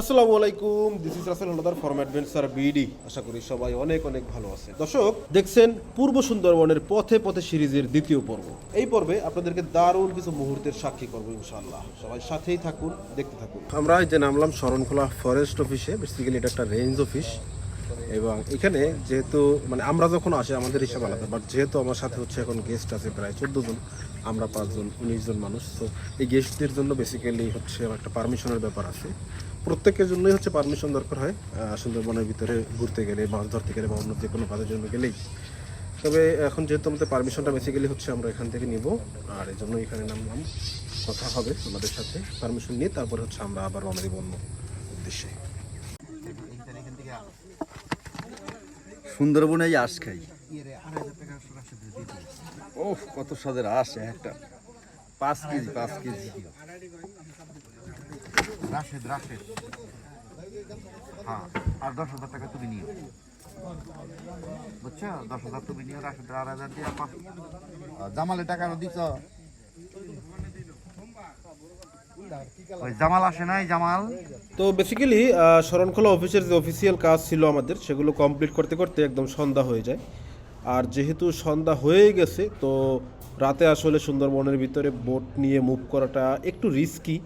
আসসালামু আলাইকুম this is Rasel Haldar from adventure BD আশা করি সবাই অনেক অনেক ভালো আছে দর্শক, দেখছেন পূর্ব সুন্দরবনের পথে পথে সিরিজের দ্বিতীয় পর্ব। এই পর্বে আপনাদেরকে দারুণ কিছু মুহূর্তের সাক্ষী করব ইনশাআল্লাহ। সবাই সাথেই থাকুন, দেখতে থাকুন। আমরা যে নামলাম শরণখোলা ফরেস্ট অফিসে বেসিক্যালি এটা একটা রেঞ্জ অফিস এবং এখানে যেহেতু মানে আমরা যখন আসি, আমাদের হিসাব আলাদা বাট যেহেতু আমার সাথে হচ্ছে এখন গেস্ট আছে প্রায় চোদ্দ জন, আমরা পাঁচজন উনিশ জন মানুষ, তো এই গেস্টদের জন্য বেসিক্যালি হচ্ছে একটা পারমিশনের ব্যাপার আছে। প্রত্যেকের জন্যই হচ্ছে পারমিশন দরকার হয় সুন্দরবনের ভিতরে ঘুরতে গেলে মাছ ধরতে গেলে বা অন্য যে কোনো কাজের জন্য গেলেই। তবে এখন যেহেতু আমাদের পারমিশনটা বেসিক্যালি হচ্ছে আমরা এখান থেকে নিব, আর এই জন্য এখানে নামলাম। কথা হবে আমাদের সাথে পারমিশন নিয়ে, তারপরে হচ্ছে আমরা আবার রওনা দিব অন্য উদ্দেশ্যে। সুন্দরবনে এই আঁশ খাই। ও কত স্বাদের আঁশ একটা। পাঁচ কেজি পাঁচ কেজি। রাশেদ রাশেদ। হ্যাঁ আর দশ হাজার টাকা তুমি নিও। বুঝছ? দশ হাজার তুমি নিও রাশেদ আড়াই হাজার দিয়ে পাঁচ আর জামালের টাকা দিছ। ওই জামাল আসে নাই, জামাল। তো বেসিক্যালি শরণখোলা অফিসের যে অফিসিয়াল কাজ ছিল আমাদের, সেগুলো কমপ্লিট করতে করতে একদম সন্ধ্যা হয়ে যায়। আর যেহেতু সন্ধ্যা হয়ে গেছে, তো রাতে আসলে সুন্দরবনের ভিতরে বোট নিয়ে মুভ করাটা একটু রিস্কি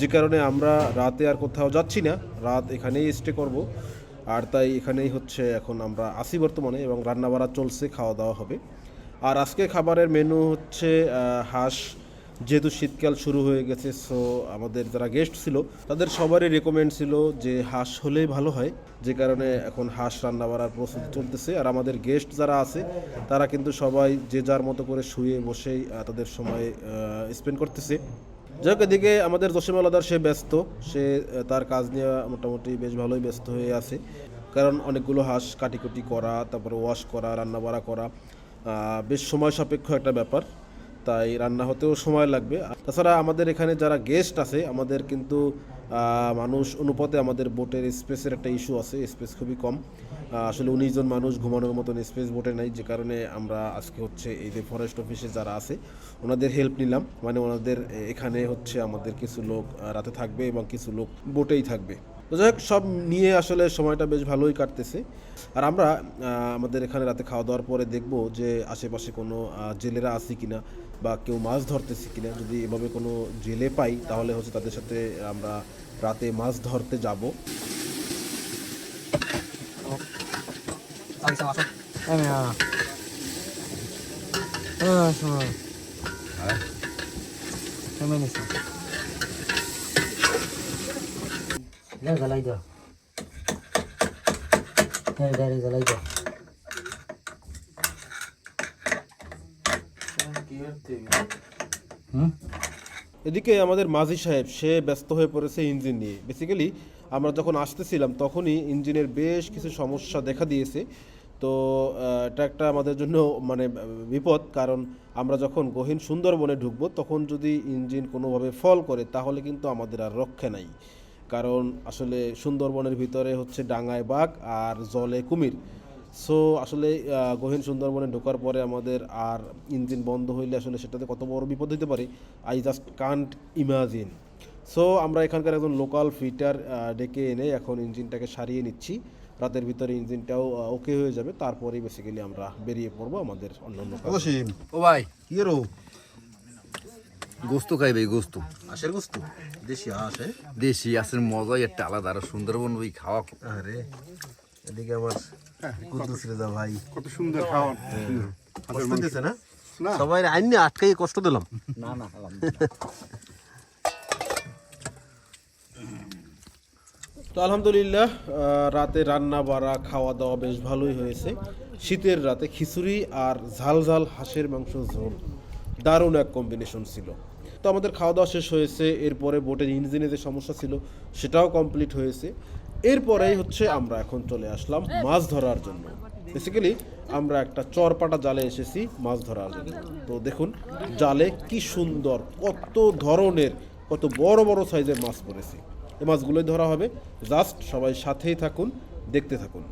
যে কারণে আমরা রাতে আর কোথাও যাচ্ছি না, রাত এখানেই স্টে করব। আর তাই এখানেই হচ্ছে এখন আমরা আসি বর্তমানে এবং রান্নাবাড়া চলছে, খাওয়া দাওয়া হবে। আর আজকে খাবারের মেনু হচ্ছে হাঁস যেহেতু শীতকাল শুরু হয়ে গেছে সো আমাদের যারা গেস্ট ছিল, তাদের সবারই রেকমেন্ড ছিল যে হাঁস হলেই ভালো হয়। যে কারণে এখন হাঁস রান্না বাড়ার প্রস্তুতি চলতেছে। আর আমাদের গেস্ট যারা আছে, তারা কিন্তু সবাই যে যার মতো করে শুয়ে বসেই তাদের সময় স্পেন্ড করতেছে। যাই হোক, এদিকে আমাদের জসিম আলাদার সে ব্যস্ত। সে তার কাজ নিয়ে মোটামুটি বেশ ভালোই ব্যস্ত হয়ে আছে। কারণ অনেকগুলো হাঁস কাটিকুটি করা, তারপরে ওয়াশ করা রান্না বাড়া করা বেশ সময় সাপেক্ষ একটা ব্যাপার। তাই রান্না হতেও সময় লাগবে। তাছাড়া আমাদের এখানে যারা গেস্ট আছে, আমাদের কিন্তু মানুষ অনুপাতে আমাদের বোটের স্পেসের একটা ইস্যু আছে স্পেস খুবই কম। আসলে উনিশ জন মানুষ ঘুমানোর মতন স্পেস বোটে নাই, যে কারণে আমরা আজকে হচ্ছে এই যে ফরেস্ট অফিসে যারা আছে, ওনাদের হেল্প নিলাম। মানে ওনাদের এখানে হচ্ছে আমাদের কিছু লোক রাতে থাকবে এবং কিছু লোক বোটেই থাকবে। তো যাই হোক সব নিয়ে আসলে সময়টা বেশ ভালোই কাটতেছে। আর আমরা আমাদের এখানে রাতে খাওয়া দাওয়ার পরে দেখব যে আশেপাশে কোনো জেলেরা আছে কিনা বা কেউ মাছ ধরতেছে কিনা। যদি এভাবে কোনো জেলে পাই তাহলে হচ্ছে তাদের সাথে আমরা রাতে মাছ ধরতে যাব। এদিকে আমাদের মাঝি সাহেব, সে ব্যস্ত হয়ে পড়েছে ইঞ্জিন নিয়ে। বেসিক্যালি আমরা যখন আসতেছিলাম, তখনই ইঞ্জিনের বেশ কিছু সমস্যা দেখা দিয়েছে। তো এটা একটা আমাদের জন্য মানে বিপদ, কারণ আমরা যখন গহীন সুন্দরবনে ঢুকবো, তখন যদি ইঞ্জিন কোনোভাবে ফল করে, তাহলে কিন্তু আমাদের আর রক্ষে নাই। কারণ আসলে সুন্দরবনের ভিতরে হচ্ছে ডাঙায় বাঘ আর জলে কুমির। সো আসলে গহীন সুন্দরবনে ঢোকার পরে আমাদের আর ইঞ্জিন বন্ধ হইলে আসলে সেটাতে কত বড় বিপদ হতে পারে I just can't imagine so আমরা এখানকার একজন লোকাল ফিটার ডেকে এনে এখন ইঞ্জিনটাকে সারিয়ে নিচ্ছি। রাতের ভিতরে ইঞ্জিনটাও ওকে হয়ে যাবে। তারপরেই বেসিক্যালি আমরা বেরিয়ে পড়ব আমাদের অন্য অন্য ও ভাই, কি রো? গোস্ত খাই ভাই গোস্ত। আশের গোস্তু? দেশি আসে দেশি আছের মজাই একটা আলাদা আর সুন্দরবন ওই খাওয়া। আরে এদিকে আমার কুদ্দুস রেজা ভাই। কত সুন্দর কষ্ট দিতেছে না? সবাই আইনি আটকাই কষ্ট দিলাম। না না তো আলহামদুলিল্লাহ আহ, রাতে রান্না বাড়া খাওয়া দাওয়া বেশ ভালোই হয়েছে। শীতের রাতে খিচুড়ি আর ঝাল ঝাল হাঁসের মাংস ঝোল। দারুণ এক কম্বিনেশন ছিল। তো আমাদের খাওয়া দাওয়া শেষ হয়েছে, এরপরে বোটের ইঞ্জিনে যে সমস্যা ছিল, সেটাও কমপ্লিট হয়েছে। এরপরেই হচ্ছে আমরা এখন চলে আসলাম মাছ ধরার জন্য। বেসিক্যালি আমরা একটা চরপাটা জালে এসেছি মাছ ধরার জন্য। তো দেখুন, জালে কি সুন্দর, কত ধরনের, কত বড় বড় সাইজের মাছ পড়েছে। এই মাছগুলোই ধরা হবে। জাস্ট সবাই সাথেই থাকুন, দেখতে থাকুন।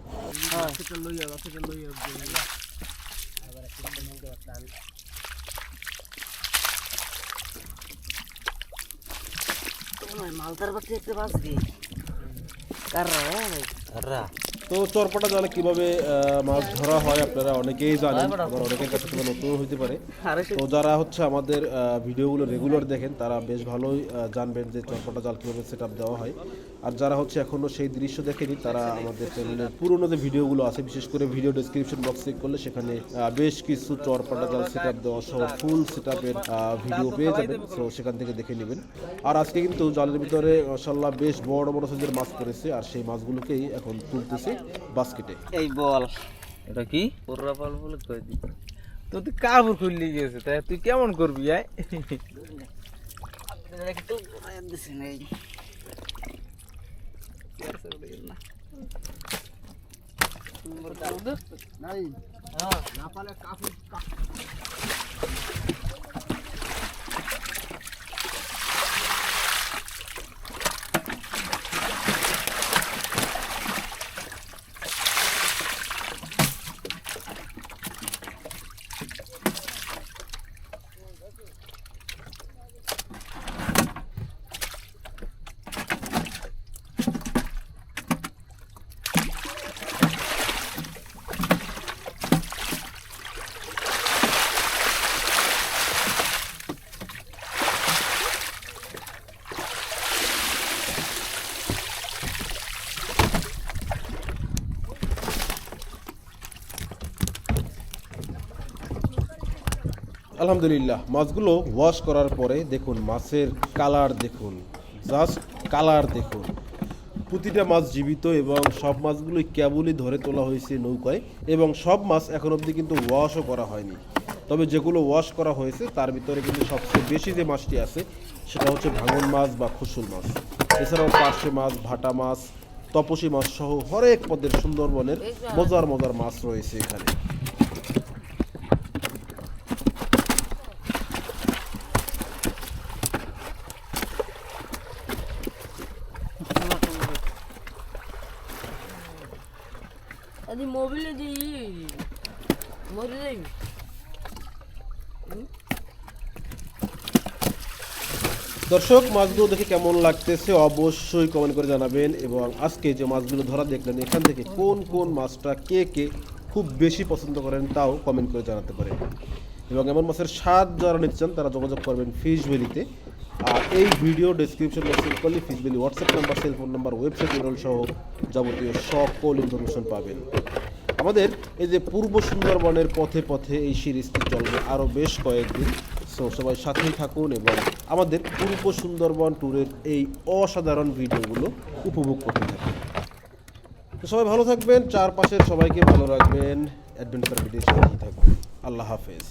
মালতার বাচ্চা একটা বাঁচবি কাররা কাররা তো চরপাটা জালে কীভাবে আহ, মাছ ধরা হয় আপনারা অনেকেই জানেন আবার অনেকের কাছে সেটা নতুন হইতে পারে। তো যারা হচ্ছে আমাদের ভিডিওগুলো রেগুলার দেখেন তারা বেশ ভালোই জানবেন যে চরপাটা জাল কীভাবে সেট দেওয়া হয়। আর যারা হচ্ছে এখনও সেই দৃশ্য দেখেনি তারা আমাদের চ্যানেলের পুরোনো যে ভিডিওগুলো আছে বিশেষ করে ভিডিও ডেসক্রিপশন বক্স চেক করলে সেখানে বেশ কিছু চরপাটা জাল সেট আপ দেওয়া সহ ফুল সেট আপের ভিডিও পেয়ে যাবেন। তো সেখান থেকে দেখে নেবেন। আর আজকে কিন্তু জালের ভিতরে মাসাল্লাহ বেশ বড় বড় সাইজের মাছ পড়েছে আর সেই মাছগুলোকেই এখন তুলতেছে। বাস্কেটে। এই বল। এটা কি? পুরা বল বলে কই দি তো তুই কাপড় খুললি গেছে তাই তুই কেমন করবি আয়? একটু দিছি নেই আলহামদুলিল্লাহ, মাছগুলো ওয়াশ করার পরে দেখুন, মাছের কালার দেখুন জাস্ট কালার দেখুন। প্রতিটা মাছ জীবিত এবং সব মাছগুলোই কেবলই ধরে তোলা হয়েছে নৌকায় এবং সব মাছ এখন অবধি কিন্তু ওয়াশও করা হয়নি। তবে যেগুলো ওয়াশ করা হয়েছে, তার ভিতরে কিন্তু সবচেয়ে বেশি যে মাছটি আছে, সেটা হচ্ছে ভাঙন মাছ বা খুসুল মাছ। এছাড়াও পার্শে মাছ, ভাটা মাছ, তপসী মাছ সহ হরেক পদের সুন্দরবনের মজার মজার মাছ রয়েছে এখানে। মরে দর্শক, মাছগুলো দেখে কেমন লাগতেছে অবশ্যই কমেন্ট করে জানাবেন এবং আজকে যে মাছগুলো ধরা দেখলেন, এখান থেকে কোন কোন মাছটা কে কে খুব বেশি পছন্দ করেন তাও কমেন্ট করে জানাতে পারেন এবং এমন মাছের স্বাদ যারা নিতে চান তারা যোগাযোগ করবেন ফিশ ভ্যালিতে আর এই ভিডিও ডিসক্রিপশন বক্সে করলে fish valley WhatsApp number cellphone number website সহ যাবতীয় সকল ইনফরমেশন পাবেন। আমাদের এই যে পূর্ব সুন্দরবনের পথে পথে এই সিরিজটি চলবে আরও বেশ কয়েকদিন। সো সবাই সাথেই থাকুন এবং আমাদের পূর্ব সুন্দরবন ট্যুরের এই অসাধারণ ভিডিওগুলো উপভোগ করতে থাকুন। তো সবাই ভালো থাকবেন, চারপাশের সবাইকে ভালো রাখবেন। অ্যাডভেঞ্চার ভিডিও সাথেই থাকবেন আল্লাহ হাফেজ।